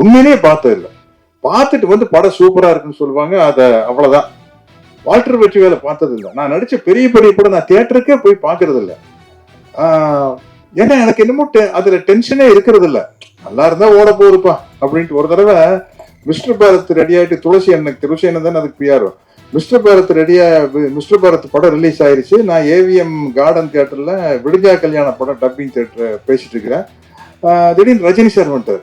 உண்மையிலேயே பார்த்தது இல்லை. பார்த்துட்டு வந்து படம் சூப்பரா இருக்குன்னு சொல்லுவாங்க அதை அவ்வளவுதான். வால்டர் வெற்றி வேலை பார்த்தது இல்லை. நான் நடிச்ச பெரிய பெரிய படம் நான் தியேட்டருக்கே போய் பார்க்கறது இல்லை. ஏன்னா எனக்கு என்னமோ டெ- அதுல டென்ஷனே இருக்கிறது இல்லை. நல்லா இருந்தா ஓட போகுதுப்பா அப்படின்ட்டு ஒரு தடவை மிஸ்டர் பாரத் ரெடி ஆயிட்டு துளசி அண்ணன் துளசி அண்ணன் தானே அதுக்கு பிஆர் மிஸ்டர் பாரத் ரெடியா மிஸ்டர் பாரத் படம் ரிலீஸ் ஆயிருச்சு. நான் ஏவிஎம் கார்டன் தியேட்டர்ல விடுஜா கல்யாண படம் டப்பிங் தியேட்டர் பேசிட்டு இருக்கிறேன். திடீர்னு ரஜினி சார் வந்துட்டார்.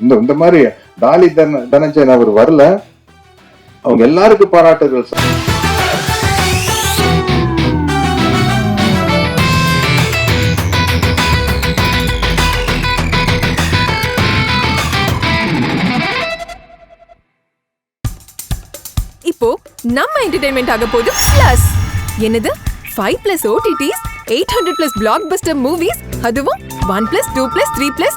இந்த இந்த மாதிரி டாலி தன தனஞ்சயன் அவர் வரல. அவங்க எல்லாருக்கும் பாராட்டுகள் சார். இப்போ நம்ம என்டர்டைன்மெண்ட் ஆக போது பிளஸ் என்னது? Five plus OTTs eight hundred plus blockbuster movies அதுவும் one plus two plus three plus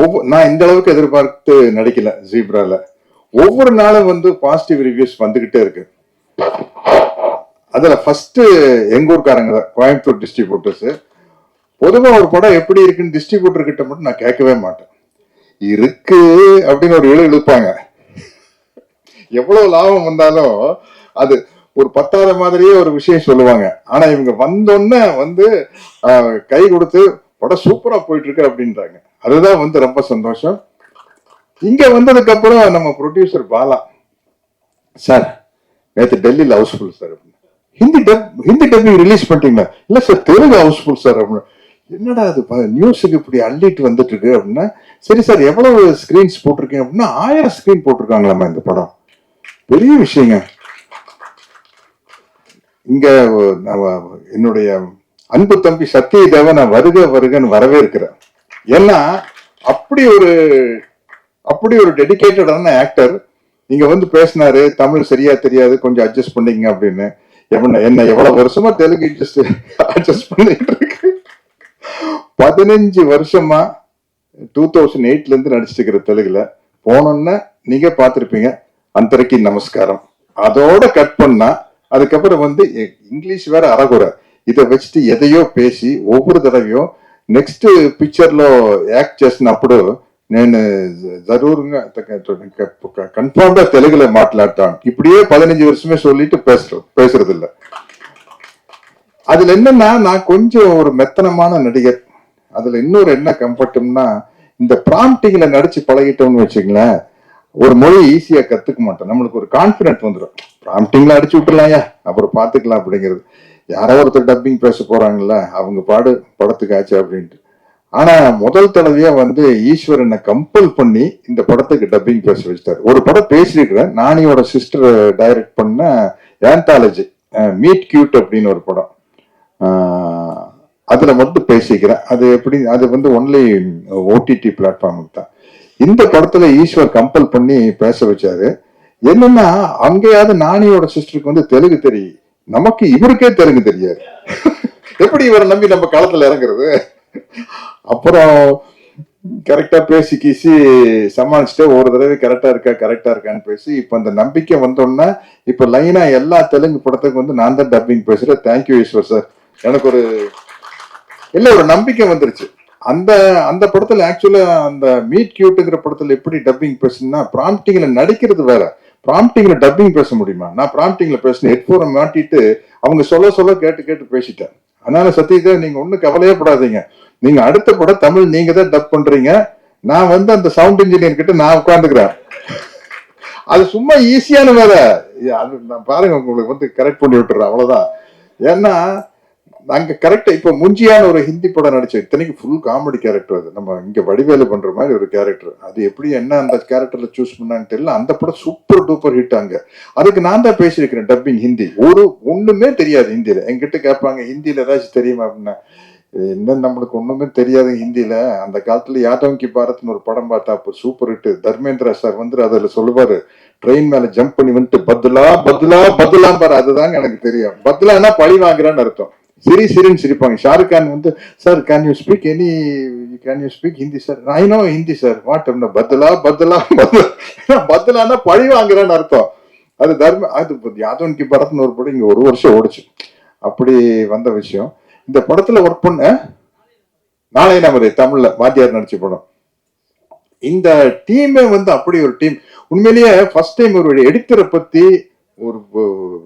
ஒவ்வொரு நான் இந்த அளவுக்கு எதிர்பார்த்து நடிக்கல ஜீப்ரால. ஒவ்வொரு நாளும் வந்து பாசிட்டிவ் ரிவ்யூஸ் வந்துகிட்டே இருக்கு. அதுல ஃபர்ஸ்ட் எங்க ஊர்காரங்க தான் கோயம்புத்தூர் டிஸ்ட்ரிபியூட்டர்ஸ் பொதுவாக ஒரு படம் எப்படி இருக்குன்னு டிஸ்ட்ரிபியூட்டர் கிட்ட மட்டும் நான் கேட்கவே மாட்டேன். இருக்கு அப்படின்னு ஒரு எழு இழுப்பாங்க. எவ்வளவு லாபம் வந்தாலும் அது ஒரு பத்தாத மாதிரியே ஒரு விஷயம் சொல்லுவாங்க. ஆனா இவங்க வந்தோடனே வந்து கை கொடுத்து படம் சூப்பரா போயிட்டு இருக்கு அப்படின்றாங்க. அதுதான் வந்து ரொம்ப சந்தோஷம். இங்க வந்ததுக்கு அப்புறம் நம்ம ப்ரொடியூசர் பாலா சார் நேற்று டெல்லியில் ஹவுஸ்ஃபுல் சார் அப்படின்னு. Hindi dub Hindi dubbing release பண்ணிட்டீங்களா? இல்லை சார் தெலுங்கு ஹவுஸ்ஃபுல் சார் அப்படின்னு. என்னடா அது நியூஸுக்கு இப்படி அள்ளிட்டு வந்துட்டு இருக்கு அப்படின்னா சரி சார் எவ்வளவு ஸ்கிரீன்ஸ் போட்டிருக்கீங்க? அப்படின்னா ஆயிரம் ஸ்கிரீன் போட்டிருக்காங்களாமா இந்த படம். பெரிய விஷயங்க. இங்க என்னுடைய அன்பு தம்பி சத்திய தேவனை வருக வருகன்னு வரவேற்கிறேன் ஏன்னா அப்படி ஒரு அப்படி ஒரு டெடிகேட்டடான ஆக்டர் நீங்க வந்து பேசினாரு தமிழ் சரியா தெரியாது கொஞ்சம் அட்ஜஸ்ட் பண்ணீங்க அப்படின்னு. எவன- என்ன எவ்வளவு வருஷமா தெலுங்கு அட்ஜஸ்ட் அட்ஜஸ்ட் பண்ணிட்டு இருக்கு? பதினஞ்சு வருஷமா டூ தௌசண்ட் எயிட்ல இருந்து நடிச்சிட்டு இருக்கிற தெலுங்குல போனோன்னா நீங்க பார்த்திருப்பீங்க அந்தரைக்கு நமஸ்காரம். அதோட கட் பண்ணா அதுக்கப்புறம் வந்து இங்கிலீஷ் வேற அறகுறை. இதை வச்சுட்டு ఎదయో పేసి ఒవ్వరు తడవయో నెక్స్ట్ పిక్చర్ లో యాక్ట్ చేసినప్పుడు నేను జరూరుగా కన్ఫర్మ్ గా తెలుగులో మాట్లాడతాను இப்படியே பதினஞ்சு வருஷமே சொல்லிட்டு பேசுறோம் பேசுறது இல்ல அதுல என்னன்னா நான் கொஞ்சம் ஒரு மெத்தனமான நடிகர் அதுல இன்னொரு என்ன கம்ஃபர்ட்னா இந்த ப்ராம்ப்டிங்ல நடிச்சு பழகிட்டோம்னு வச்சுங்களேன் ஒரு மொழி ஈஸியா கத்துக்க மாட்டோம் நம்மளுக்கு ஒரு கான்பிடன்ட் வந்துடும் ப்ராம்ப்டிங்ல அடிச்சு விட்டுலாம்யா அப்புறம் பாத்துக்கலாம் அப்படிங்கிறது யாரோ ஒருத்தர் டப்பிங் பேச போறாங்கல்ல அவங்க பாடு படத்துக்கு ஆச்சு அப்படின்ட்டு. ஆனா முதல் தடவையா வந்து ஈஸ்வரனை கம்பல் பண்ணி இந்த படத்துக்கு டப்பிங் பேச வச்சிட்டாரு. ஒரு படம் பேசியிருக்கிறேன். நானியோட சிஸ்டர் டைரக்ட் பண்ண ஏந்தாலஜி மீட் கியூட் அப்படின்னு ஒரு படம். அதுல மட்டும் பேசிக்கிறேன் அது எப்படி அது வந்து ஒன்லி ஓடிடி பிளாட்ஃபார்முக்கு தான். இந்த படத்துல ஈஸ்வர் கம்பல் பண்ணி பேச வச்சாரு. என்னன்னா அங்கேயாவது நானியோட சிஸ்டருக்கு வந்து தெலுங்கு தெரியும். நமக்கு இவருக்கே தெலுங்கு தெரியாது. எப்படி இவரை நம்பி நம்ம களத்துல இறங்குறது? அப்புறம் கரெக்டா பேசி கீசி சமாளிச்சுட்டு ஒரு தடவை கரெக்டா இருக்கா கரெக்டா இருக்கான்னு பேசி இப்ப அந்த நம்பிக்கை வந்தோம்னா இப்ப லைனா எல்லா தெலுங்கு படத்துக்கு வந்து நான் தான் டப்பிங் பேசுறேன். தேங்க்யூ ஈஸ்வர் சார் எனக்கு ஒரு இல்ல ஒரு நம்பிக்கை வந்துருச்சு. அந்த அந்த படத்துல ஆக்சுவலா அந்த மீட் கியூட்டுங்கிற படத்துல எப்படி டப்பிங் பேசுனா ப்ராம்ப்டிங்ல நடிக்கிறது வேற. ப்ராம்ப்டிங்ல டப்பிங் பேச முடியுமா? நான் ப்ராம்ப்டிங்ல பேசினேன். ஹெட்ஃபோனை மாட்டிட்டு அவங்க சொல்ல சொல்ல கேட்டு கேட்டு பேசிட்டேன். அதனால சத்தியத்தை நீங்க ஒன்றும் கவலையே படாதீங்க. நீங்க அடுத்த படம் தமிழ் நீங்க தான் டப் பண்றீங்க. நான் வந்து அந்த சவுண்ட் இன்ஜினியர் கிட்ட நான் உட்காந்துக்கிறேன் அது சும்மா ஈஸியான வேலை. அது நான் பாருங்க உங்களுக்கு வந்து கரெக்ட் பண்ணி விட்டுறேன். அவ்வளவுதான். ஏன்னா அங்க கரெக்டா இப்ப முஞ்சியான ஒரு ஹிந்தி படம் நடிச்ச இத்தனைக்கு ஃபுல் காமெடி கேரக்டர் அது. நம்ம இங்க வடிவேலு பண்ற மாதிரி ஒரு கேரக்டர் அது எப்படி என்ன அந்த கேரக்டர்ல சூஸ் பண்ணான்னு தெரியல. அந்த படம் சூப்பர் டூப்பர் ஹிட் அங்க. அதுக்கு நான் தான் பேசியிருக்கிறேன் டப்பிங் ஹிந்தி. ஒரு ஒண்ணுமே தெரியாது ஹிந்தியில. என்கிட்ட கேட்பாங்க ஹிந்தியில ஏதாச்சும் தெரியுமா? அப்படின்னா என்ன நம்மளுக்கு ஒண்ணுமே தெரியாது ஹிந்தியில. அந்த காலத்துல யாதவ் கி பாரத்னு ஒரு படம் பார்த்தா அப்போ சூப்பர் ஹிட் தர்மேந்திரா சார் வந்து அதுல சொல்லுவாரு ட்ரெயின் மேல ஜம்ப் பண்ணி வந்துட்டு பத்லா பத்லா பத்லா பாரு அதுதாங்க எனக்கு தெரியும். பத்லான்னா பழி வாங்குறான்னு அர்த்தம். சிரி சிரின்னு சிரிப்பாங்க. ஷாருக் கான் வந்து sir can you speak any can you speak Hindi sir I no Hindi sir what Badla பத்லா பத்லா பத்லான்னா பழி வாங்குறேன்னு அர்த்தம். அது தர்ம அது யாதவன் கி படத்துன்னு ஒரு படம் இங்க ஒரு வருஷம் ஓடுச்சு. அப்படி வந்த விஷயம். இந்த படத்துல ஒர்க் பண்ண நாளை நமது தமிழ்ல வாத்தியார் நடிச்ச படம். இந்த டீமே வந்து அப்படி ஒரு டீம். உண்மையிலேயே ஃபர்ஸ்ட் டைம் ஒரு எடிட்டரை பத்தி ஒரு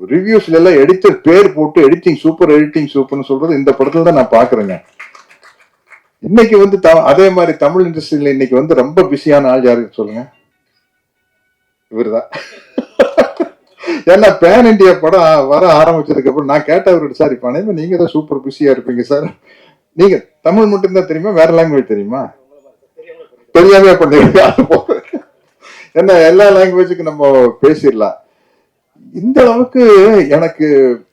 ரிவ்யூஸ்ல எல்லாம் எடிட்டர் பேர் போட்டு எடிட்டிங் சூப்பர் எடிட்டிங் சூப்பர்னு சொல்றது இந்த படத்துல தான் நான் பாக்குறேங்க இன்னைக்கு வந்து த- அதே மாதிரி தமிழ் இண்டஸ்ட்ரியில இன்னைக்கு வந்து ரொம்ப பிஸியான ஆள் யாரு சொல்லுங்க? இவர்தான். ஏன்னா பேன் இந்தியா படம் வர ஆரம்பிச்சதுக்கு அப்புறம் நான் கேட்டவர்கிட்ட சார் இப்ப நீங்க தான் சூப்பர் பிஸியா இருப்பீங்க சார். நீங்க தமிழ் மட்டும்தான் தெரியுமா? வேற லாங்குவேஜ் தெரியுமா? தெரியாமே பண்ணிருக்கா என்ன எல்லா லாங்குவேஜுக்கும் நம்ம பேசிடலாம். இந்த அளவுக்கு எனக்கு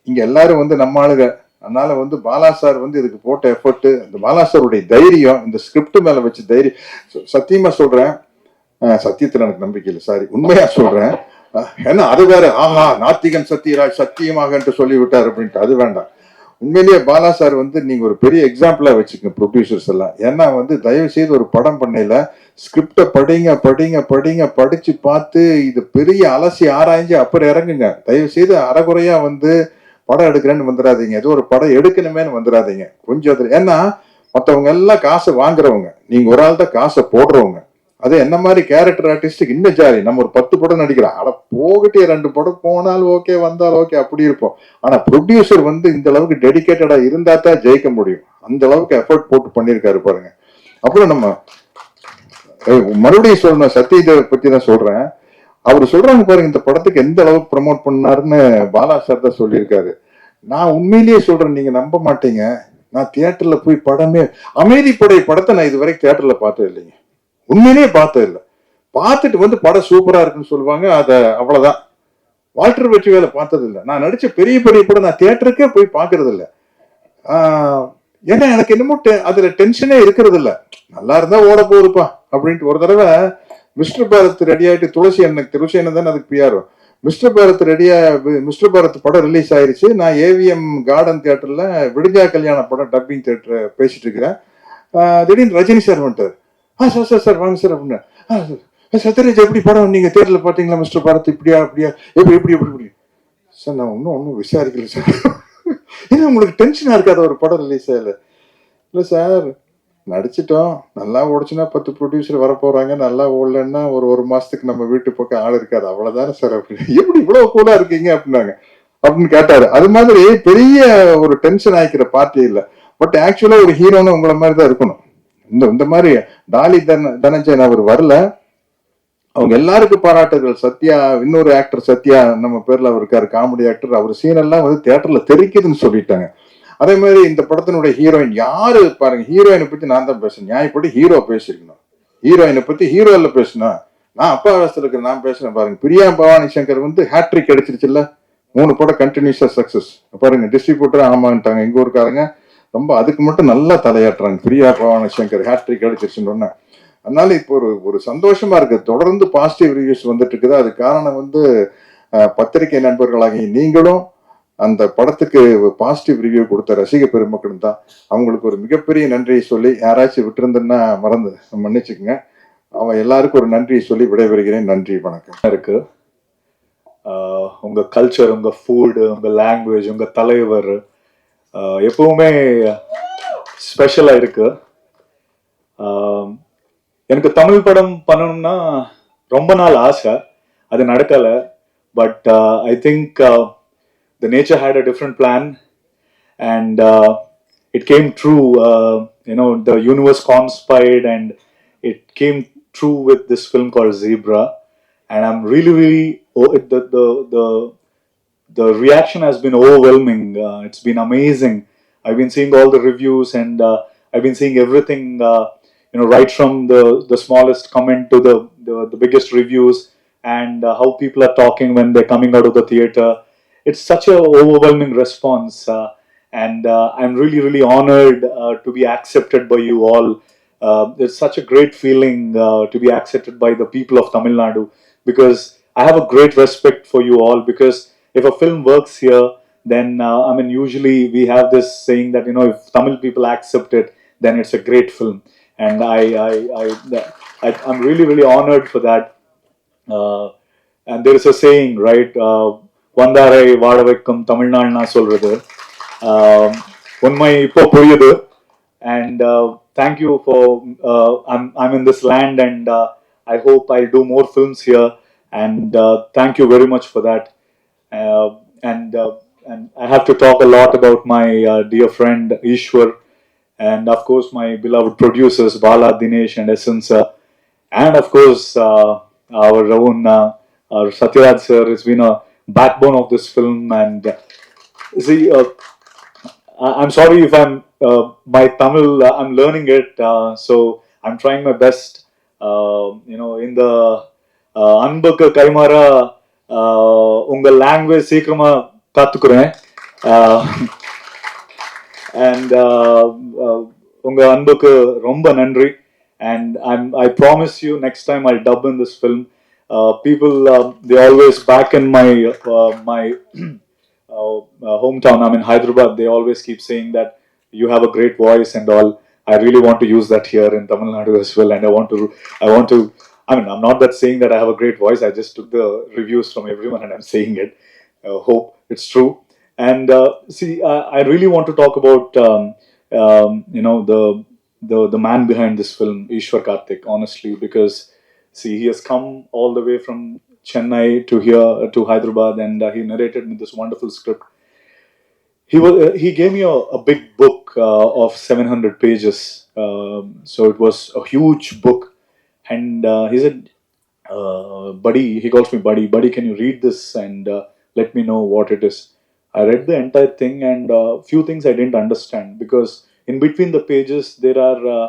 இங்க எல்லாரும் வந்து நம்ம ஆளுங்க அதனால வந்து பாலா சார் வந்து இதுக்கு போட்ட எஃபர்ட் இந்த பாலா சாருடைய தைரியம் இந்த ஸ்கிரிப்ட் மேல வச்சு தைரியம். சத்தியமா சொல்றேன். சத்தியத்துல எனக்கு நம்பிக்கை இல்லை சாரி உண்மையா சொல்றேன். ஏன்னா அது வேற ஆஹா நாத்திகன் சத்தியராஜ் சத்தியமாக என்று சொல்லி விட்டார் அப்படின்ட்டு அது வேண்டாம். உண்மையிலேயே பாலா சார் வந்து நீங்க ஒரு பெரிய எக்ஸாம்பிளா வச்சுக்கோங்க ப்ரொடியூசர்ஸ் எல்லாம். ஏன்னா வந்து தயவு செய்து ஒரு படம் பண்ணையில ஸ்கிரிப்டை படிங்க படிங்க படிங்க படிச்சு பார்த்து இது பெரிய அலசி ஆராய்ஞ்சு அப்புறம் இறங்குங்க. தயவு செய்து அறகுறையா வந்து படம் எடுக்கிறேன்னு வந்துடாதீங்க ஏதோ ஒரு படம் எடுக்கணுமேன்னு வந்துடாதீங்க கொஞ்சம் அதுல ஏன்னா மற்றவங்க எல்லாம் காசை வாங்குறவங்க. நீங்க ஒரு ஆள் தான் காசை போடுறவங்க. அது என்ன மாதிரி கேரக்டர் ஆர்டிஸ்ட்டுக்கு இன்னும் ஜாலி. நம்ம ஒரு பத்து படம் நடிக்கிறோம். அட போகட்டே ரெண்டு படம் போனால் ஓகே வந்தால் ஓகே அப்படி இருப்போம். ஆனா ப்ரொடியூசர் வந்து இந்த அளவுக்கு டெடிகேட்டடா இருந்தா தான் ஜெயிக்க முடியும். அந்த அளவுக்கு எஃபர்ட் போட்டு பண்ணியிருக்காரு பாருங்க. அப்புறம் நம்ம மறுபடியும் சொல்லணும் சத்யதேவ பத்தி தான் சொல்றேன். அவர் சொல்றாங்க பாருங்க இந்த படத்துக்கு எந்த அளவுக்கு ப்ரமோட் பண்ணாருன்னு பாலா சார் தான் சொல்லியிருக்காரு. நான் உண்மையிலேயே சொல்றேன் நீங்க நம்ப மாட்டீங்க. நான் தியேட்டர்ல போய் படமே அமைதிப்படை படத்தை நான் இது வரைக்கும் தியேட்டர்ல பார்த்தது இல்லைங்க. உண்மையிலேயே பார்த்தது இல்லை. பார்த்துட்டு வந்து படம் சூப்பரா இருக்குன்னு சொல்லுவாங்க அதை அவ்வளவுதான். வால்டர் வெற்றி வேலை பார்த்தது இல்லை. நான் நடிச்ச பெரிய பெரிய படம் நான் தியேட்டருக்கே போய் பார்க்கறது இல்லை. ஏன்னா எனக்கு என்னமோ டெ- அதுல டென்ஷனே இருக்கிறது இல்ல நல்லா இருந்தா ஓட போகுதுப்பா அப்படின்ட்டு ஒரு தடவை மிஸ்டர் பாரத் ரெடி ஆயிட்டு துளசி அண்ணன் துளசி அண்ணன் தானே அதுக்கு பிஆர் மிஸ்டர் பாரத் ரெடியா மிஸ்டர் பாரத் படம் ரிலீஸ் ஆயிருச்சு. நான் ஏவிஎம் கார்டன் தியேட்டர்ல விடுஜா கல்யாண படம் டப்பிங் தியேட்டர் பேசிட்டு இருக்கிறேன். திடீர்னு ரஜினி சார் வந்துட்டார். ஆ சார் சார் சார் வாங்க சார் அப்படின்னு. சார், சத்யராஜ் எப்படி படம் நீங்க தேட்டர்ல பாத்தீங்களா மிஸ்டர் பாரத்? இப்படியா அப்படியா எப்படி எப்படி எப்படி எப்படி? சார் நான் ஒன்றும் ஒன்றும் விசாரிக்கல சார் ஏன்னா உங்களுக்கு டென்ஷனாக இருக்காது ஒரு படம் ரிலீஸ் ஆகல இல்லை சார் நடிச்சிட்டோம். நல்லா ஓடிச்சுன்னா பத்து ப்ரொடியூசர் வர நல்லா ஓடலன்னா ஒரு ஒரு மாதத்துக்கு நம்ம வீட்டு பக்கம் ஆள் இருக்காது. அவ்வளோதானே சார் அப்படி. எப்படி இவ்வளோ கூலாக இருக்கீங்க அப்படின்னாங்க. அப்படின்னு கேட்டாரு. அது மாதிரி பெரிய ஒரு டென்ஷன் ஆகிக்கிற பார்ட்டி இல்லை. பட் ஆக்சுவலாக ஒரு ஹீரோன்னு உங்களை மாதிரி தான் இருக்கணும். இந்த இந்த மாதிரி டாலி தன தனஞ்சயன் அவர் வரல. அவங்க எல்லாருக்கும் பாராட்டுகள். சத்யா இன்னொரு ஆக்டர் சத்யா நம்ம பேர்ல அவர் இருக்காரு காமெடி ஆக்டர் அவர் சீன் எல்லாம் வந்து தியேட்டர்ல தெரிக்குதுன்னு சொல்லிட்டாங்க. அதே மாதிரி இந்த படத்தினுடைய ஹீரோயின் யாரு? பாருங்க ஹீரோயினை பத்தி நான் தான் பேசுறேன் நியாயப்படி ஹீரோ பேசிருக்கணும். ஹீரோயினை பத்தி ஹீரோல பேசணும் நான் அப்பா வயசுல இருக்கிற நான் பேசுறேன் பாருங்க. பிரியா பவானி சங்கர் வந்து ஹேட்ரிக் அடிச்சிருச்சுல்ல? மூணு படம் கண்டினியூஸா சக்சஸ் பாருங்க டிஸ்ட்ரிபியூட்டர் ஆமான்ட்டாங்க எங்க ஊருக்காரங்க ரொம்ப அதுக்கு மட்டும் நல்லா தலையாட்டுறாங்க. பிரியா பவானி சங்கர் ஹேட்ரிக் அடிச்சிருச்சுன்னு உடனே. அதனால இப்போ ஒரு ஒரு சந்தோஷமா இருக்கு. தொடர்ந்து பாசிட்டிவ் ரிவ்யூஸ் வந்துட்டு இருக்குது அது காரணம் வந்து பத்திரிகை நண்பர்களாகிய நீங்களும் அந்த படத்துக்கு பாசிட்டிவ் ரிவ்யூ கொடுத்த ரசிக பெருமக்களும் தான். அவங்களுக்கு ஒரு மிகப்பெரிய நன்றியை சொல்லி யாராச்சும் விட்டுருந்தேன்னா மறந்து மன்னிச்சுக்கோங்க. அவன் எல்லாருக்கும் ஒரு நன்றியை சொல்லி விடைபெறுகிறேன். நன்றி வணக்கம். இருக்கு. உங்கள் உங்க கல்ச்சர் உங்க ஃபுட் உங்க லாங்குவேஜ் உங்க தலைவர் எப்பவுமே ஸ்பெஷலாக இருக்கு. எனக்கு தமிழ் படம் பண்ணணும்னா ரொம்ப நாள் ஆசை அது நடக்கல but I think the nature had a different plan and uh, it came true. Uh, you know, the universe conspired, and it came true with this film called Zebra. and I'm really, really oh, it- the the the the reaction has been overwhelming. Uh, it's been amazing. I've been seeing all the reviews and uh, I've been seeing everything. Uh, you know, right from the the smallest comment to the the, the biggest reviews and uh, how people are talking when they're coming out of the theater. It's such a overwhelming response, uh, and uh, I'm really, really honored uh, to be accepted by you all. Uh, it's such a great feeling uh, to be accepted by the people of Tamil Nadu because I have a great respect for you all because if a film works here, then I mean, usually we have this saying that you know if Tamil people accept it, then it's a great film, and I I I, I I'm really really honored for that. Uh, and there is a saying, right? Uh, வந்தாரை வாழ வைக்கும் தமிழ்நாடுனா சொல்றது Um, உண்மை இப்போ புரியுது and uh, thank you for uh, I'm I'm in this land and uh, I hope I'll do more films here and uh, thank you very much for that uh, and uh, and I have to talk a lot about my uh, dear friend Ishwar and of course my beloved producers Bala Dinesh and Essence uh, and of course uh, our own uh, our Satyaraj sir has been a backbone of this film and uh, see uh, I- I'm sorry if I'm uh, my Tamil. Uh, I'm learning it, uh, so I'm trying my best. Uh, you know, in the uh, அன்புக்கு கைமாறா uh, உங்க language சீக்கிரமா கத்துக்கிறேன் and உங்க அன்புக்கு ரொம்ப நன்றி and I'm I promise you next time I'll dub in this film. Uh, people uh, they always back in my uh, my uh, uh, hometown. I'm in Hyderabad. They always keep saying that you have a great voice and all. I really want to use that here in Tamil Nadu as well, and I want to. I want to. I mean, I'm not that saying that I have a great voice. I just took the reviews from everyone and I'm saying it. Uh, hope it's true. And uh, see, I, really want to talk about um, um, you know the the the man behind this film, Ishwar Karthik. Honestly, because see, he has come all the way from Chennai to here to Hyderabad, and uh, he narrated me this wonderful script. He was uh, he gave me a, a big book uh, of 700 pages, um, so it was a huge book, and uh, he said, uh, "Buddy," he calls me Buddy. Buddy, can you read this and uh, let me know what it is? I read the entire thing, and uh, few things I didn't understand because in between the pages there are uh,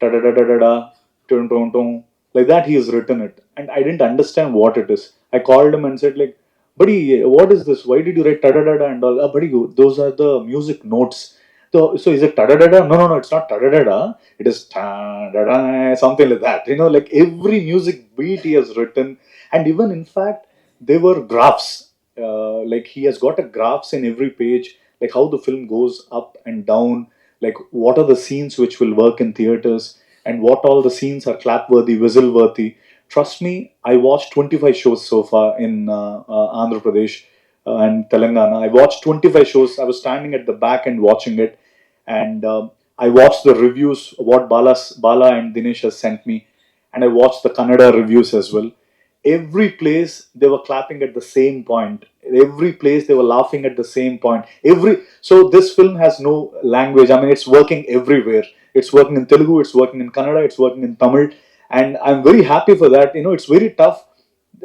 da da da da da tum, tum, tum, like that he has written it. And i didn't understand what it is. I called him and said like buddy what is this? Why did you write da da da da and all? Ah, buddy those are the music notes. So, so is it da da da da no no no it's not da da da da it is ta da da something like that. You know like every music beat he has written. And even in fact they were graphs uh, like he has got a graphs in every page like how the film goes up and down like what are the scenes which will work in theaters and what all the scenes are clap worthy whistle worthy trust me i watched 25 shows so far in uh, uh, andhra pradesh uh, and telangana. I watched 25 shows. I was standing at the back and watching it and um, i watched the reviews what Balas, bala and dinesh has sent me and i watched the kannada reviews as well every place they were clapping at the same point. Every place they were laughing at the same point. Every so this film has no language. I mean it's working everywhere. It's working in telugu it's working in kannada it's working in tamil. And i'm very happy for that. You know it's very tough.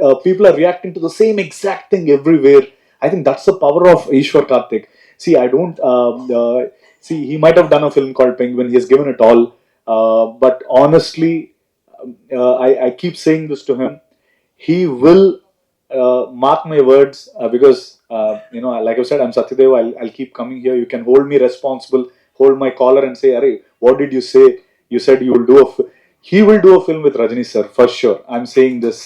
Uh, people are reacting to the same exact thing everywhere. I think that's the power of ishwar karthik see i don't um, uh, see he might have done a film called penguin. He has given it all. Uh, but honestly um, uh, I, I keep saying this to him he will uh, mark my words uh, because uh, you know like i said i'm satyadev I'll, I'll keep coming here. You can hold me responsible hold my collar and say Arey, what did you say? You said you will do a he will do a film with rajani sir for sure. I'm saying this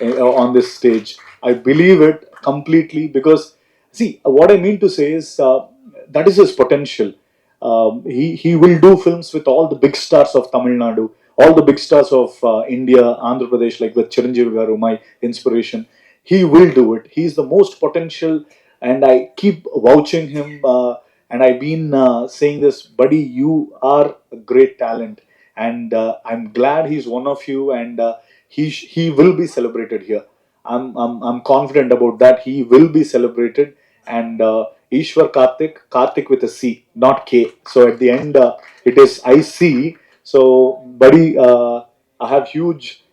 uh, on this stage. I believe it completely because see what i mean to say is uh, that is his potential. Um, he he will do films with all the big stars of Tamil Nadu, all the big stars of uh, India, Andhra Pradesh, like with Chiranjeevi Garu, my inspiration. He will do it. He's the most potential, and I keep vouching him. Uh, and I've been uh, saying this, buddy, you are a great talent, and uh, I'm glad he's one of you, and uh, he sh- he will be celebrated here. I'm, I'm I'm confident about that. He will be celebrated, and uh, Ishwar Karthik, Karthik with a C, not K. So at the end, uh, it is I C. So, buddy, uh, I have huge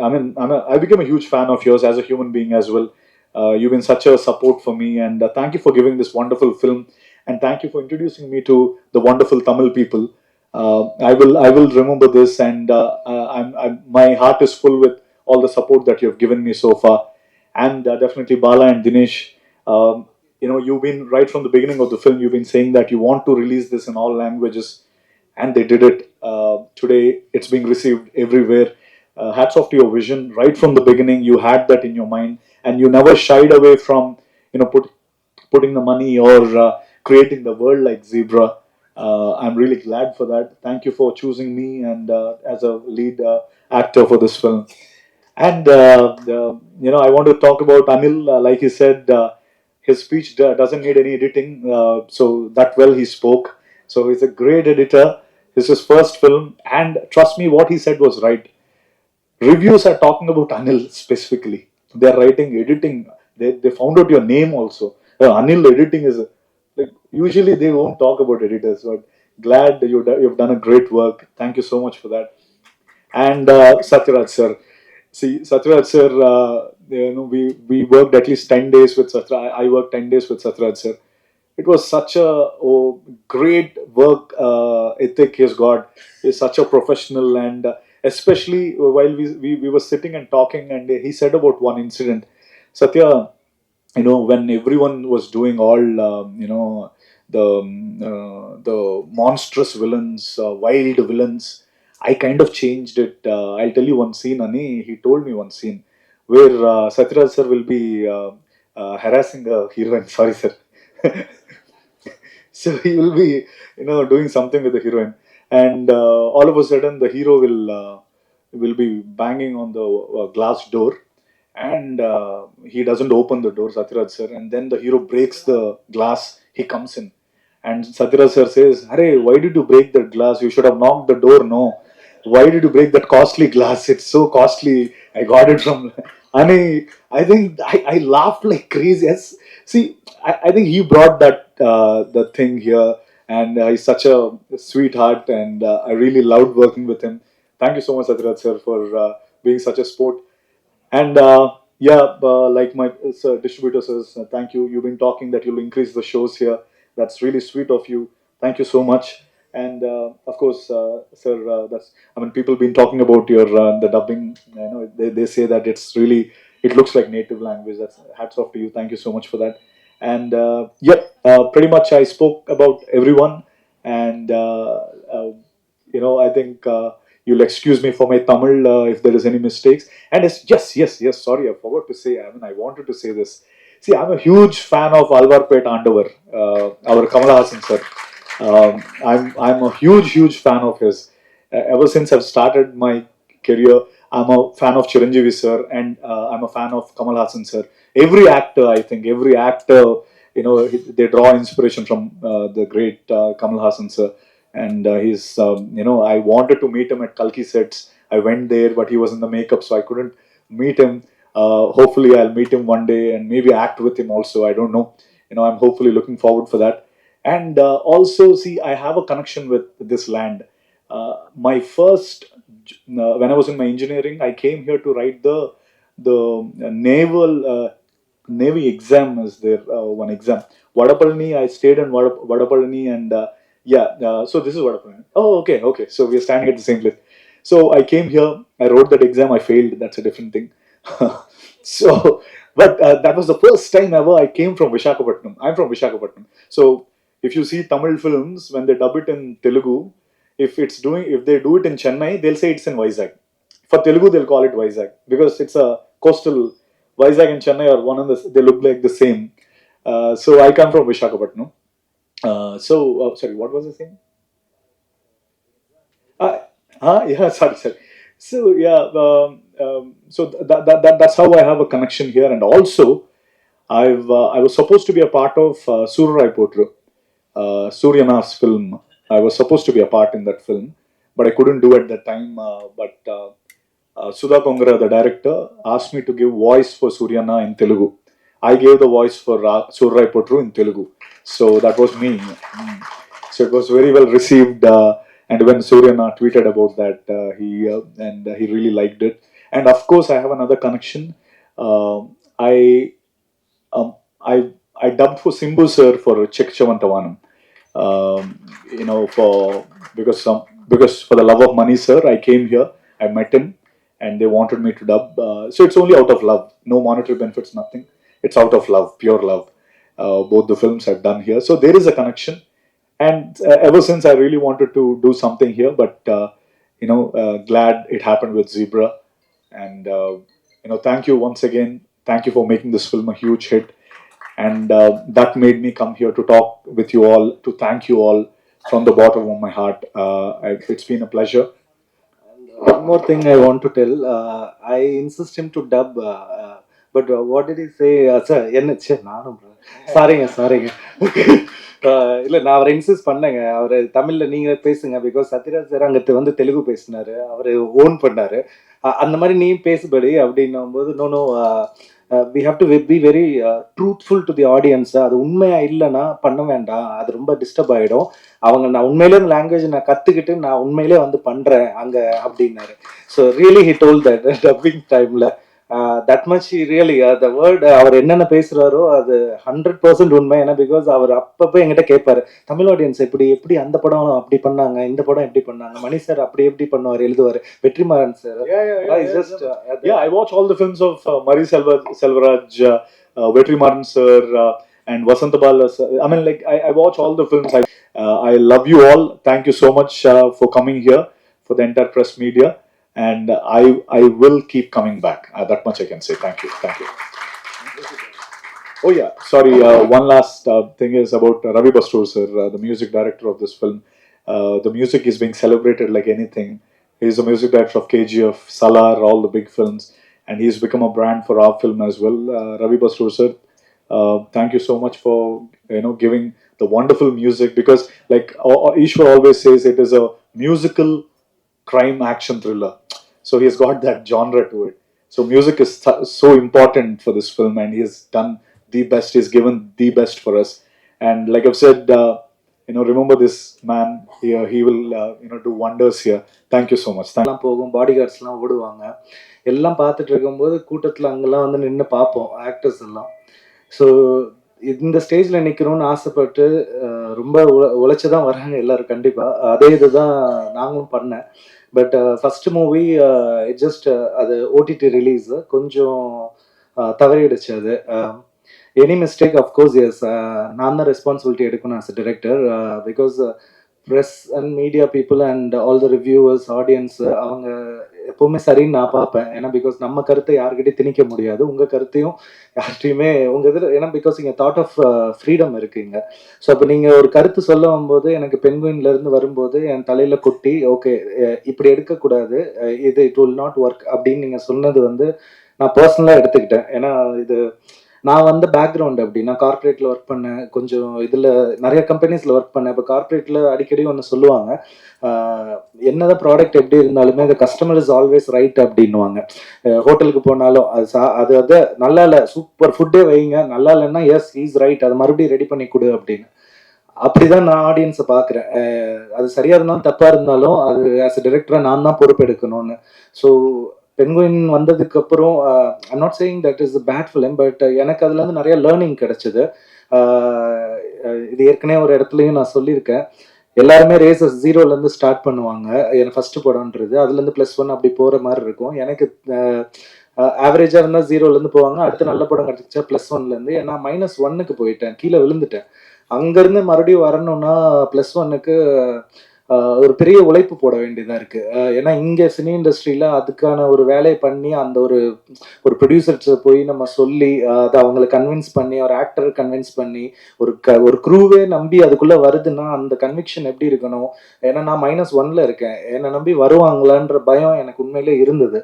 I mean, I'm a, I became a huge fan of yours as a human being as well. Uh, you've been such a support for me, and uh, thank you for giving this wonderful film, and thank you for introducing me to the wonderful Tamil people. Uh, I will, I will remember this, and uh, I'm, I'm, my heart is full with all the support that you have given me so far, and uh, definitely Bala and Dinesh. Um, you know, you've been right from the beginning of the film. You've been saying that you want to release this in all languages, and they did it. Uh, today, it's being received everywhere. Uh, hats off to your vision. Right from the beginning, you had that in your mind, and you never shied away from, you know, put, putting the money or uh, creating the world like Zebra. Uh, I'm really glad for that. Thank you for choosing me and uh, as a lead uh, actor for this film. And the, you know, I want to talk about Anil. Like he said, his speech do- doesn't need any editing, so that well he spoke. So he's a great editor. Is his first film, and trust me, what he said was right. Reviews are talking about Anil specifically. They are writing, editing. They, they found out your name also. Uh, Anil editing is like usually they won't talk about editors, but glad done, you've done a great work. Thank you so much for that. And uh, Satyaraj sir, see Satyaraj sir, uh, you know we we worked at least ten days with Satyaraj. I worked ten days with Satyaraj sir. It was such a oh, great work uh, ethic he's got. He's such a professional and uh, especially while we, we we were sitting and talking and he said about one incident. Satya, you know when everyone was doing all um, you know the um, uh, the monstrous villains, uh, wild villains. I kind of changed it. Uh, I'll tell you one scene, Ani. He told me one scene where uh, Satyaraj sir will be uh, uh, harassing a heroine. Sorry, sir. so he will be, you know, doing something with the heroine, and uh, all of a sudden the hero will uh, will be banging on the uh, glass door, and uh, he doesn't open the door, Satyaraj sir, and then the hero breaks the glass. He comes in, and Satyaraj sir says, "Hare, why did you break that glass? You should have knocked the door. No, why did you break that costly glass? It's so costly. I got it from." Ani, I think I, I laughed like crazy. See, I, I think he brought that uh, the thing here, and uh, he's such a sweetheart, and uh, I really loved working with him. Thank you so much, Satyaraj sir, for uh, being such a sport. And yeah, like my distributor says, thank you. You've been talking that you'll increase the shows here. That's really sweet of you. Thank you so much. And uh, of course, uh, sir, uh, that's I mean, people been talking about your the dubbing. You know, they, they say that it's really it looks like native language. That's hats off to you. Thank you so much for that. And uh, yep, uh, pretty much I spoke about everyone. And uh, you know, I think you'll excuse me for my Tamil if there is any mistakes. And it's yes, yes, yes. Sorry, I forgot to say. I mean, I wanted to say this. See, I'm a huge fan of Alvarpet Andavar, uh, our Kamal Hassan sir. Um, I'm I'm a huge, huge fan of his. Uh, ever since I've started my career, I'm a fan of Chiranjeevi sir, and uh, I'm a fan of Kamal Hassan sir. Every actor, I think, every actor, you know, he- they draw inspiration from uh, the great uh, Kamal Hassan sir. And uh, he's, um, you know, I wanted to meet him at Kalki sets. I went there, but he was in the makeup, so I couldn't meet him. Uh, hopefully, I'll meet him one day and maybe act with him also. I don't know. You know, I'm hopefully looking forward for that. And uh, also, see, I have a connection with this land. Uh, my first, uh, when I was in my engineering, I came here to write the the naval uh, navy exam. Is there uh, one exam? Vadapalani. I stayed in Vada- Vadapalani, and uh, yeah. Uh, so this is Vadapalani. Oh, okay, okay. So we are standing at the same place. So I came here. I wrote that exam. I failed. That's a different thing. so, but uh, that was the first time ever I came from Vishakhapatnam. I'm from Vishakhapatnam. So if you see Tamil films when they dub it in Telugu, if it's doing if they do it in Chennai, they'll say it's in Vizag. For Telugu, they'll call it Vizag because it's a coastal. Vizag and Chennai are one and the they look like the same. Uh, so I come from Vishakhapatnam. Uh, so uh, sorry, what was the same? Uh, huh? Yeah, sorry, sorry. So yeah, um, um, so that, that, that that's how I have a connection here, and also I've uh, I was supposed to be a part of uh, Sururai Potru, uh, Suryana's film. I was supposed to be a part in that film, but I couldn't do at that time. Uh, but uh, uh, Sudha Kongara, the director, asked me to give voice for Suryana in Telugu. I gave the voice for uh, Surai Potru in Telugu. So that was me. Mm. So it was very well received. Uh, and when Suryana tweeted about that, uh, he uh, and uh, he really liked it. and of course I have another connection. Um I um, I I dubbed for Simbu sir for Chek Chavantavanam. Um, you know, for because some because for the love of money, sir, I came here. I met him, and they wanted me to dub. Uh, so it's only out of love, no monetary benefits, nothing. It's out of love, pure love. Uh, both the films I've done here, so there is a connection. And uh, ever since, I really wanted to do something here, but uh, you know, uh, glad it happened with Zebra. And uh, you know, thank you once again. Thank you for making this film a huge hit. And uh, that made me come here to talk with you all, to thank you all from the bottom of my heart. Uh, it's been a pleasure. One more thing I want to tell. Uh, I insist him to dub. Uh, uh, but uh, what did he say? Uh, sir, என்ன சே நானும் சாரிங்க சாரிங்க இல்லை நான் அவரை insist பண்ணேங்க அவர் தமிழில் நீங்களே பேசுங்க பிகாஸ் சத்யராஜ் சார் அங்கே வந்து தெலுங்கு பேசினாரு அவர் ஓன் பண்ணாரு அந்த மாதிரி நீ பேசுபடி அப்படின்னும் போது no no we have to be very truthful to the audience அது உண்மையா இல்லைன்னா பண்ண வேண்டாம். அது ரொம்ப டிஸ்டர்ப் ஆகிடும் அவங்க நான் உண்மையிலே இந்த லாங்குவேஜ் நான் கற்றுக்கிட்டு நான் உண்மையிலே வந்து பண்ணுறேன் அங்கே அப்படின்னாரு. So really he told that dubbing டைமில் that much really the word அவர் என்னென்ன பேசுகிறாரோ அது ஹண்ட்ரட் பர்சன்ட் உண்மை ஏன்னா பிகாஸ் அவர் அப்பப்போ என்கிட்ட கேட்பாரு தமிழ் ஆடியன்ஸ் எப்படி எப்படி அந்த படம் அப்படி பண்ணாங்க இந்த படம் எப்படி பண்ணாங்க மணி சார் அப்படி எப்படி பண்ணுவார் எழுதுவார் Vetrimaaran sir yeah. yeah, just yeah, I watch all the films of uh, Mari Selva, Selvaraj, uh, uh, Vetri Maran sir, uh, and Vasanthabala sir. I mean, like, I, I watch all the films. I, uh, I love you all. Thank And I, I will keep coming back. Uh, that much I can say. Thank you. Thank you. Oh, yeah. Sorry. Uh, one last uh, thing is about uh, Ravi Bastur, sir, uh, the music director of this film. Uh, the music is being celebrated like anything. He's the music director of KGF, Salar, all the big films, and he's become a brand for our film as well. Ravi Basru sir, thank you so much for you know giving the wonderful music because like Ishwar always says, it is a musical crime action thriller. So he has got that genre to it. So music is th- so important for this film, and he has done the best. He's given the best for us, and like I've said. Uh, you know, remember this man here. He will, uh, you know, do wonders here. Thank you so much. Thank எல்லாம் போகும் பாடி கார்ட்ஸ்லாம் ஓடுவாங்க எல்லாம் பார்த்துட்டு இருக்கும்போது கூட்டத்தில் அங்கெல்லாம் வந்து நின்று பார்ப்போம் ஆக்டர்ஸ் எல்லாம் ஸோ இந்த ஸ்டேஜில் நிற்கணும்னு ஆசைப்பட்டு அஹ், ரொம்ப உழ உழைச்சி தான் வராங்க எல்லாரும் கண்டிப்பாக அதே இதுதான் நாங்களும் பண்ணேன் பட் ஃபர்ஸ்ட் மூவி ஜஸ்ட் அது ஓடிடி ரிலீஸ் கொஞ்சம் அஹ், தவறிடுச்சு அது. எனி மிஸ்டேக் அஃப்கோர்ஸ் எஸ் நான் தான் ரெஸ்பான்சிபிலிட்டி எடுக்கணும் as a director because press and media people and all the reviewers audience அவங்க எப்பவுமே சரின்னு நான் பார்ப்பேன். ஏன்னா பிகாஸ் நம்ம கருத்தை யாருக்கிட்டையும் திணிக்க முடியாது. உங்க கருத்தையும் யார்கிட்டையுமே உங்க இதில் ஏன்னா பிகாஸ் இங்கே தாட் ஆஃப் ஃப்ரீடம் இருக்குங்க ஸோ அப்போ நீங்க ஒரு கருத்து சொல்ல வரும்போது எனக்கு பெண்குயின்ல இருந்து வரும்போது என் தலையில கொட்டி ஓகே இப்படி எடுக்கக்கூடாது இது இட் வில் நாட் ஒர்க் அப்படின்னு நீங்க சொன்னது வந்து நான் பர்சனலாக எடுத்துக்கிட்டேன். ஏன்னா இது நான் வந்த பேக்ரவுண்ட் அப்படி நான் கார்ப்பரேட்ல ஒர்க் பண்ணேன். கொஞ்சம் இதுல நிறைய கம்பெனிஸ்ல ஒர்க் பண்ணேன். இப்போ கார்ப்பரேட்ல அடிக்கடி ஒன்று சொல்லுவாங்க என்னதான் ப்ராடக்ட் எப்படி இருந்தாலுமே இந்த கஸ்டமர் இஸ் ஆல்வேஸ் ரைட் அப்படின்னுவாங்க. ஹோட்டலுக்கு போனாலும் அது சா- அது அது நல்லா இல்லை சூப்பர் ஃபுட்டே வைங்க நல்லா இல்லைன்னா எஸ் இஸ் ரைட் அதை மறுபடியும் ரெடி பண்ணி கொடு அப்படின்னு. அப்படிதான் நான் ஆடியன்ஸை பார்க்குறேன் அது சரியா இருந்தாலும் தப்பா இருந்தாலும் அது ஆஸ் அ டிரெக்டரா நான் தான் பொறுப்பெடுக்கணும்னு. ஸோ பெண்குயின் வந்ததுக்கு அப்புறம் I'm not saying that is bad film but எனக்கு அதுல இருந்து நிறைய லேர்னிங் கிடைச்சது. இது ஏற்கனவே ஒரு இடத்துலையும் நான் சொல்லியிருக்கேன். எல்லாருமே ரேசஸ் ஜீரோல இருந்து ஸ்டார்ட் பண்ணுவாங்க. எனக்கு ஃபர்ஸ்ட் படம்ன்றது. அதுல இருந்து பிளஸ் ஒன் அப்படி போற மாதிரி இருக்கும். எனக்கு ஆவரேஜா இருந்தா ஜீரோல இருந்து போவாங்க. அடுத்து நல்ல படம் கிடைச்சா பிளஸ் ஒன்ல இருந்து. நான் மைனஸ் ஒன்னுக்கு போயிட்டேன். கீழே விழுந்துட்டேன். அங்கிருந்து மறுபடியும் வரணும்னா பிளஸ் ஒன்னுக்கு ஒரு பெரிய உழைப்பு போட வேண்டியதாக இருக்குது ஏன்னா இங்கே சினி இண்டஸ்ட்ரியில் அதுக்கான ஒரு வேலையை பண்ணி அந்த ஒரு ஒரு ப்ரொடியூசர்ஸை போய் நம்ம சொல்லி அதை அவங்கள கன்வின்ஸ் பண்ணி ஒரு ஆக்டரை கன்வின்ஸ் பண்ணி ஒரு க ஒரு க்ரூவே நம்பி அதுக்குள்ளே வருதுன்னா அந்த கன்விக்ஷன் எப்படி இருக்கணும்? ஏன்னா நான் மைனஸ் ஒன்ல இருக்கேன். என்னை நம்பி வருவாங்களான்ற பயம் எனக்கு உண்மையிலே இருந்தது.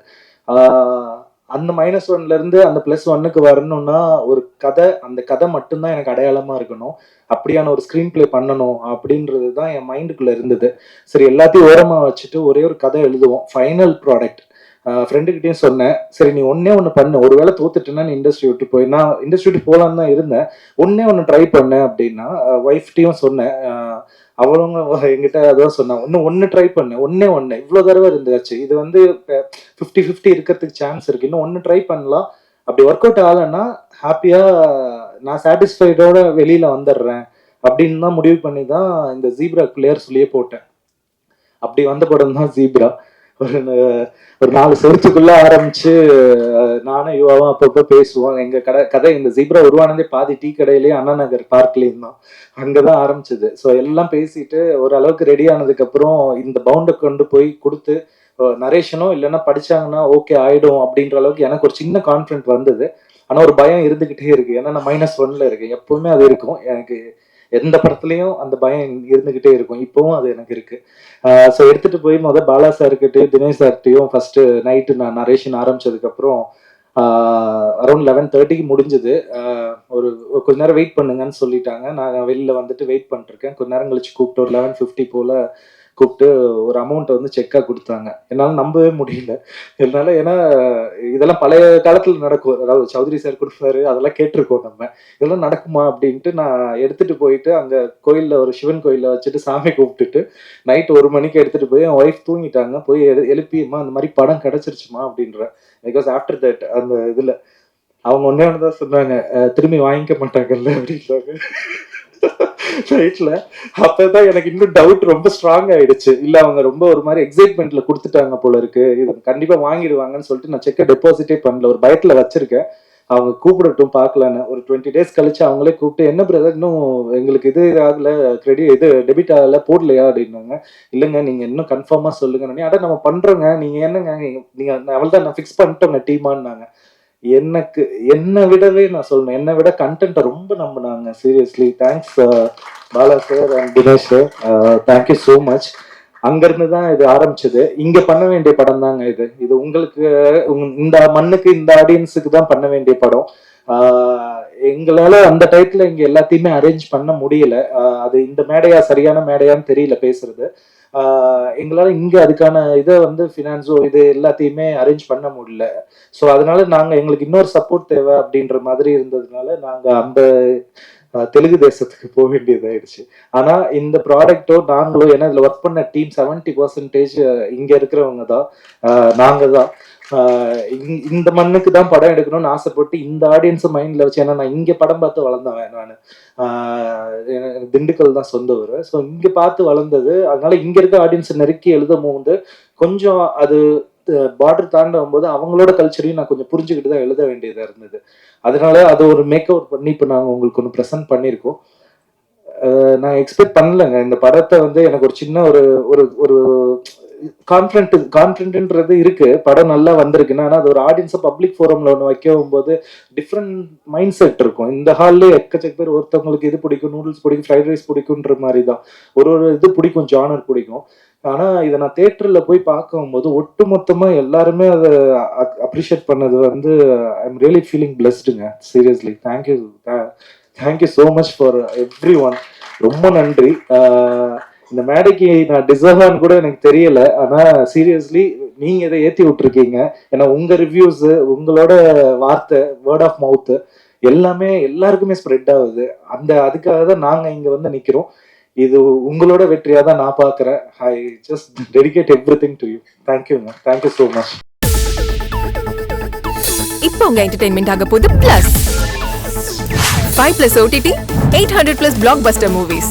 அந்த மைனஸ் ஒன்ல இருந்து அந்த பிளஸ் ஒன்னுக்கு வரணும்னா ஒரு கதை அந்த கதை மட்டும்தான் எனக்கு அடையாளமா இருக்கணும். அப்படியான ஒரு ஸ்க்ரீன் ப்ளே பண்ணணும் அப்படின்றது தான் என் மைண்டுக்குள்ள இருந்தது. சரி எல்லாத்தையும் ஓரமா வச்சுட்டு ஒரே ஒரு கதை எழுதுவோம். ஃபைனல் ப்ராடக்ட் ஃப்ரெண்டுக்கிட்டேயும் சொன்னேன். சரி நீ ஒன்னே ஒன்று பண்ணு. ஒருவேளை தோத்துட்டேன்னா நீ இண்டஸ்ட்ரி விட்டு போய் நான் இண்டஸ்ட்ரி விட்டு போகலான்னு தான் இருந்தேன். ஒன்னே ஒன்று ட்ரை பண்ணேன் அப்படின்னா ஒய்ஃப்டையும் சொன்னேன். அவளுங்க எங்கிட்ட அதான் சொன்னாங்க. இன்னும் ஒன்று ட்ரை பண்ணு ஒன்னே ஒன்று இவ்வளோ தடவை இருந்துச்சு. இது வந்து ஃபிஃப்டி ஃபிஃப்டி இருக்கிறதுக்கு சான்ஸ் இருக்கு. இன்னும் ஒன்று ட்ரை பண்ணலாம். அப்படி ஒர்க் அவுட் ஆகலைன்னா ஹாப்பியாக நான் சாட்டிஸ்ஃபைடோட வெளியில் வந்துடுறேன். அப்படின்னு தான் முடிவு பண்ணி தான் இந்த ஜீப்ரா பிளேயர் சொல்லியே போட்டேன். அப்படி வந்த படம் தான் ஜீப்ரா ஒரு ஒரு நாலு செவத்துக்குள்ள ஆரம்பிச்சு நானும் யுவாவும் அப்பப்போ பேசுவோம். எங்க கடை கதை இந்த ஜீப்ரா உருவானதே பாதி டீ கடையிலேயே அண்ணா நகர் பார்க்லேயும் தான் அங்கதான் ஆரம்பிச்சது. ஸோ எல்லாம் பேசிட்டு ஓரளவுக்கு ரெடி ஆனதுக்கு அப்புறம் இந்த பவுண்டை கொண்டு போய் கொடுத்து நரேஷனோ இல்லைன்னா படிச்சாங்கன்னா ஓகே ஆயிடும் அப்படின்ற அளவுக்கு எனக்கு ஒரு சின்ன கான்ஃபிடென்ட் வந்தது. ஆனா ஒரு பயம் இருந்துகிட்டே இருக்கு. ஏன்னா நான் மைனஸ் ஒன்ல இருக்கேன். எப்பவுமே அது இருக்கும். எனக்கு எந்த படத்துலயும் அந்த பயம் இருந்துகிட்டே இருக்கும். இப்பவும் அது எனக்கு இருக்கு. ஸோ எடுத்துட்டு போய் முத பாலா சார்கிட்டயும் தினேஷ் சார்கிட்டையும் ஃபர்ஸ்ட் நைட்டு நான் நரேஷன் ஆரம்பிச்சதுக்கு அப்புறம் அரௌண்ட் லெவன் தேர்ட்டிக்கு முடிஞ்சது. ஒரு ஒரு கொஞ்ச நேரம் வெயிட் பண்ணுங்கன்னு சொல்லிட்டாங்க. நான் வெளியில வந்துட்டு வெயிட் பண்ணிருக்கேன் கொஞ்ச நேரம் கழிச்சு கூப்பிட்டு ஒரு லெவன் ஃபிஃப்டி போல கூப்பிட்டு ஒரு அமௌண்ட் வந்து செக்காக கொடுத்தாங்க. என்னால் நம்பவே முடியல. என்னால் ஏன்னா இதெல்லாம் பழைய காலத்தில் நடக்கும். அதாவது சௌத்ரி சார் கொடுப்பாரு அதெல்லாம் கேட்டிருக்கோம் நம்ம. இதெல்லாம் நடக்குமா அப்படின்ட்டு நான் எடுத்துகிட்டு போயிட்டு அங்கே கோயிலில் ஒரு சிவன் கோயிலில் வச்சுட்டு சாமி கூப்பிட்டுட்டு நைட் ஒரு மணிக்கு எடுத்துகிட்டு போய் என் ஒய்ஃப் தூங்கிட்டாங்க. போய் எழு- எழுப்பியம்மா அந்த மாதிரி படம் கிடச்சிருச்சுமா? அப்படின்ற. பிகாஸ் ஆஃப்டர் தட் அந்த இதில் அவங்க ஒன்றே ஒன்று தான் சொன்னாங்க திரும்பி வாங்கிக்க மாட்டாங்கல்ல அப்படின்றாங்க ரைட்ல அப்பதான் எனக்கு இன்னும் டவுட் ரொம்ப ஸ்ட்ராங் ஆயிடுச்சு. இல்ல அவங்க ரொம்ப ஒரு மாதிரி எக்ஸைட்மெண்ட்ல கொடுத்துட்டாங்க போல இருக்கு. இது கண்டிப்பா வாங்கிடுவாங்கன்னு சொல்லிட்டு நான் செக்கை டெபாசிட்டே பண்ணல. ஒரு பயத்துல வச்சிருக்கேன். அவங்க கூப்பிடட்டும் பார்க்கலான்னு. ஒரு டுவெண்ட்டி டேஸ் கழிச்சு அவங்களே கூப்பிட்டு என்ன பிரதர் இன்னும் எங்களுக்கு இது ஆகல கிரெடிட் இது டெபிட் ஆகல போடலையா? அப்படின்னாங்க. இல்லைங்க நீங்க இன்னும் கன்ஃபார்மா சொல்லுங்க அட நம்ம பண்றோங்க. நீங்க என்னங்க நீங்க- நீங்க அவள் தான் நான் ஃபிக்ஸ் பண்ணிட்டோங்க டீமான்னாங்க எனக்கு என்னை விடவே நான் சொல்லணும். என்னை விட கண்டென்ட்டை ரொம்ப நம்பினாங்க. Seriously thanks Bala sir and Dinesh sir thank you so much அங்கேருந்து தான் இது ஆரம்பிச்சது. இங்கே பண்ண வேண்டிய படம் தாங்க இது. இது உங்களுக்கு இந்த மண்ணுக்கு இந்த ஆடியன்ஸுக்கு தான் பண்ண வேண்டிய படம். Uh, எங்களால அந்த டயத்துல இங்க எல்லாத்தையுமே அரேஞ்ச் பண்ண முடியல. அது இந்த மேடையா சரியான மேடையான்னு தெரியல பேசுறது. எங்களால் எங்களால இங்க அதுக்கான இதை வந்து ஃபினான்ஸோ இது எல்லாத்தையுமே அரேஞ்ச் பண்ண முடியல. ஸோ அதனால நாங்க எங்களுக்கு இன்னொரு சப்போர்ட் தேவை அப்படின்ற மாதிரி இருந்ததுனால நாங்க அந்த தெலுங்கு தேசத்துக்கு போக வேண்டியதாயிடுச்சு. ஆனா இந்த ப்ராடக்ட்டோ நாங்களோ ஏன்னா இதுல ஒர்க் பண்ண டீம் செவன்டி பர்சன்டேஜ் இங்க இருக்கிறவங்க தான். நாங்கள் நாங்க தான். இந்த- இந்த மண்ணுக்கு தான் படம் எடுக்கணும்னு ஆசைப்பட்டு இந்த ஆடியன்ஸ் மைண்ட்ல வச்சு ஏன்னா நான் இங்க படம் பார்த்து வளர்ந்தவன் நான். திண்டுக்கல் தான் சொந்த ஊர். ஸோ இங்க பார்த்து வளர்ந்தது. அதனால இங்க இருக்க ஆடியன்ஸ் நெருக்கி எழுதும் போது கொஞ்சம் அது பார்டர் தாண்டும் போது அவங்களோட கல்ச்சரையும் நான் கொஞ்சம் புரிஞ்சுக்கிட்டு தான் எழுத வேண்டியதா இருந்தது. அதனால அது ஒரு மேக் பண்ணி இப்போ நாங்கள் உங்களுக்கு ஒன்று ப்ரெசென்ட் பண்ணியிருக்கோம் நான் எக்ஸ்பெக்ட் பண்ணலங்க. இந்த படத்தை வந்து எனக்கு ஒரு சின்ன ஒரு ஒரு ஒரு கான்ஃபிடென்ட் கான்ஃபிடென்ட்ன்றது இருக்கு. படம் நல்லா வந்திருக்குன்னா. ஆனால் அது ஒரு ஆடியன்ஸை பப்ளிக் ஃபோரம்ல ஒன்று வைக்கவும் போது டிஃப்ரெண்ட் மைண்ட் செட் இருக்கும். இந்த ஹால்லே எக்கச்சக்க பேர் ஒருத்தவங்களுக்கு இது பிடிக்கும் நூடுல்ஸ் பிடிக்கும் ஃப்ரைட் ரைஸ் பிடிக்குன்ற மாதிரி தான் ஒரு ஒரு இது பிடிக்கும் ஜானர் பிடிக்கும். ஆனால் இதை நான் தேட்டரில் போய் பார்க்கும்போது ஒட்டு மொத்தமாக எல்லாருமே அதை அப்ரிஷியேட் பண்ணது வந்து I am really feeling பிளஸ்டுங்க seriously thank you thank you so much for everyone ரொம்ப நன்றி. இந்த மேடைக்கு நான் டிசர்வான்னு கூட எனக்கு தெரியல. ஆனா சீரியஸ்லி நீங்க இதை ஏத்தி விட்டுருக்கீங்க. ஏன்னா உங்க ரிவ்யூஸ் உங்களோட வார்த்தை வேர்ட் ஆஃப் மவுத் எல்லாமே எல்லாருக்குமே ஸ்ப்ரெட் ஆகுது. அந்த அதுக்காக தான் நாங்க இங்க வந்து நிக்கிறோம். இது உங்களோட வெற்றியா தான் நான் பாக்குறேன். I just dedicate everything to you தேங்க்யூங்க தேங்க்யூ ஸோ மச் இப்போ உங்க என்டர்டைன்மெண்ட் ஆக போகுது plus five plus OTT eight hundred plus blockbuster movies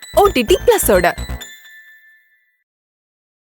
OTT பிளஸோட